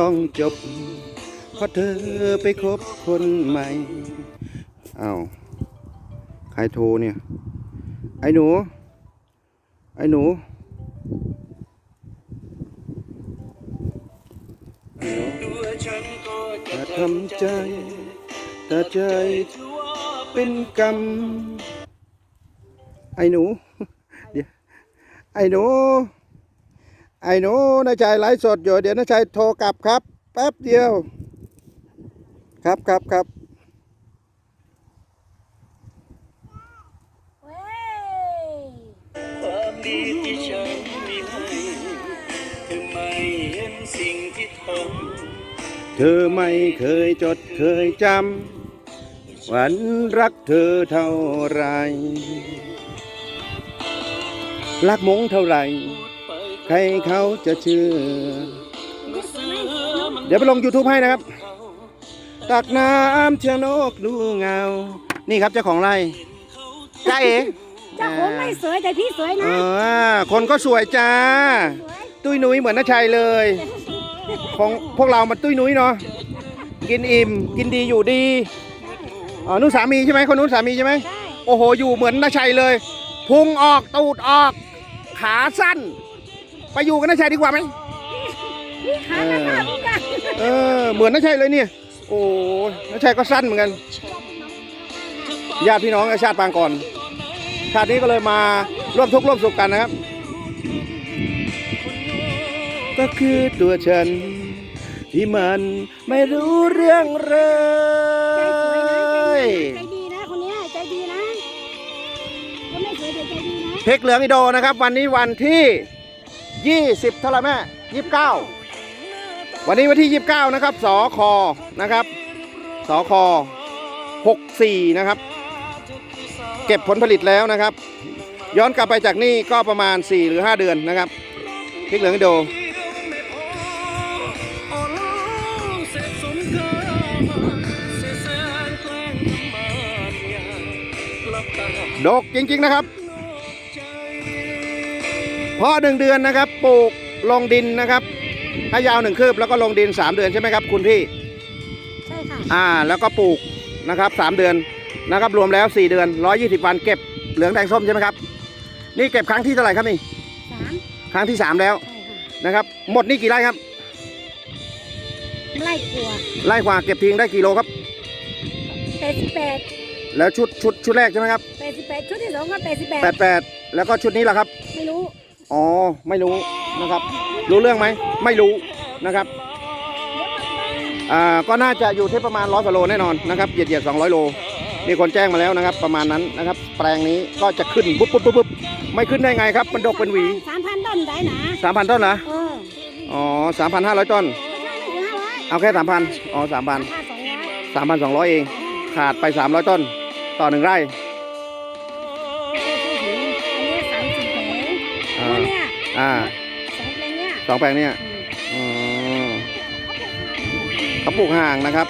ต้องจบ เพราะเธอไปคบคนใหม่อ้าวใครโทรเนี่ย ไอ้หนู ไอ้หนูถ้าทำใจถ้าใจเป็นกรรม ไอ้หนู เดี๋ยว ไอ้หนู ไอ้หนูนายชายไลฟ์สดอยู่เดี๋ยวนายชายโทรกลับครับ แป๊บเดียว ครับครับครับเว้ยความดีที่ฉันมีให้เธอไม่เห็นสิ่งที่ทเธอไม่เคยจดเคยจำวันรักเธอเท่าไหรรักมงเท่าไหร่ ใครเขาจะเชื่อก็เสือมันเดี๋ยวไปลง YouTube ให้นะครับเขาตักน้ำเชียงนกดูเงา นี่ครับเจ้าของไร่จ้าเอ๋เจ้าผมไม่สวยแต่พี่สวยเอนะอคนก็สวยจ้าสวยตุ้ยนุ้ยเหมือนน้าชัยเลยของพวกเรามันตุ้ยนุ้ยเนาะกินอิ่มกินดีอยู่ดีอ๋อนู้นสามีใช่ไหมคนนู้นสามีใช่ไหมใช่โอ้โหอยู่เหมือนน้าชัยเลยพุงออกตูดออก ขาสั้น ไปอยู่กับน้าชัยดีกว่าไหมพี่ขาหน้าตาเหมือนกันเออเหมือนน้าชัยเลยเนี่ย โอ้น้าชัยก็สั้นเหมือนกันญาติพี่น้องกับชาติปางก่อนชาตินี้ก็เลยมาร่วมทุกข์ร่วมสุขกันนะครับ ก็คือตัวฉัน ที่มันไม่รู้เรื่องเลใจสวยนะยใจดีนะคนเนี้ยใจดีนะคนไม่สวยแต่ใจดีนะเพกเหลืองอิโดนะครับ วันนี้วันที่ 20 เท่าไร่แม่ 29 วันนี้วันที่ 29 นะครับ สคนะครับ สค64 นะครับ เก็บผลผลิตแล้วนะครับ ย้อนกลับไปจากนี่ก็ประมาณ 4 หรือ 5 เดือนนะครับพริกเหลืองอิโดอ่อนล้าเสร็จสมกามาเสียแสนแกล้งทำมานยาหลับตาดกจริงๆนะครับ เพาะหนึ่งเดือนนะครับปลูกลงดินนะครับให้ยาวหนึ่งคืบแล้วก็ลงดิน 3 เดือนใช่ไหมครับคุณพี่ใช่ค่ะอ่าแล้วก็ปลูกนะครับ3เดือนนะครับรวมแล้ว 4 เดือน 120 วันเก็บเหลืองแดงส้มใช่ไหมครับ นี่เก็บครั้งที่เท่าไหร่ครับนี่สามครั้งที่ 3 แล้วใช่ค่ะนะครับ หมดนี่กี่ไร่ครับ ไล่กลัวไร่กว่าเก็บทิ้งได้กี่โลครับ แปดสิบแปดแล้วชุดชุดชุดแรกใช่ไหมครับแปดสิบแปดชุดที่สองก็แปดสิบแปด88 แล้วก็ชุดนี้ล่ะครับ ไม่รู้ อ๋อไม่รู้นะครับ รู้เรื่องไหมไม่รู้นะครับอ่าก็น่าจะอยู่ที่ประมาณร้อยกว่าโลแน่นอนนะครับเหยียดเหยียดสองร้อยโลมีคนแจ้งมาแล้วนะครับ ประมาณนั้นนะครับ แปลงนี้ก็จะขึ้นปุ๊บปุ๊บปุ๊บปุ๊บไม่ขึ้นได้ไงครับ มันดกเป็นหวีสามพันต้นได้นะสามพันต้นเหรอเอออ๋อสามพันห้าร้อยต้นไม่ใช่ไม่ถึงห้าร้อยเอาแค่สามพันอ๋อสามพันค่าสองร้อยสามพันสองร้อยเอง ขาดไปสามร้อยต้น ต่อหนึ่งไร่ อ่าสองแปลงเนี่ยสองแปลงเนี่ยอืมอ๋อเขาปลูกห่างนะครับ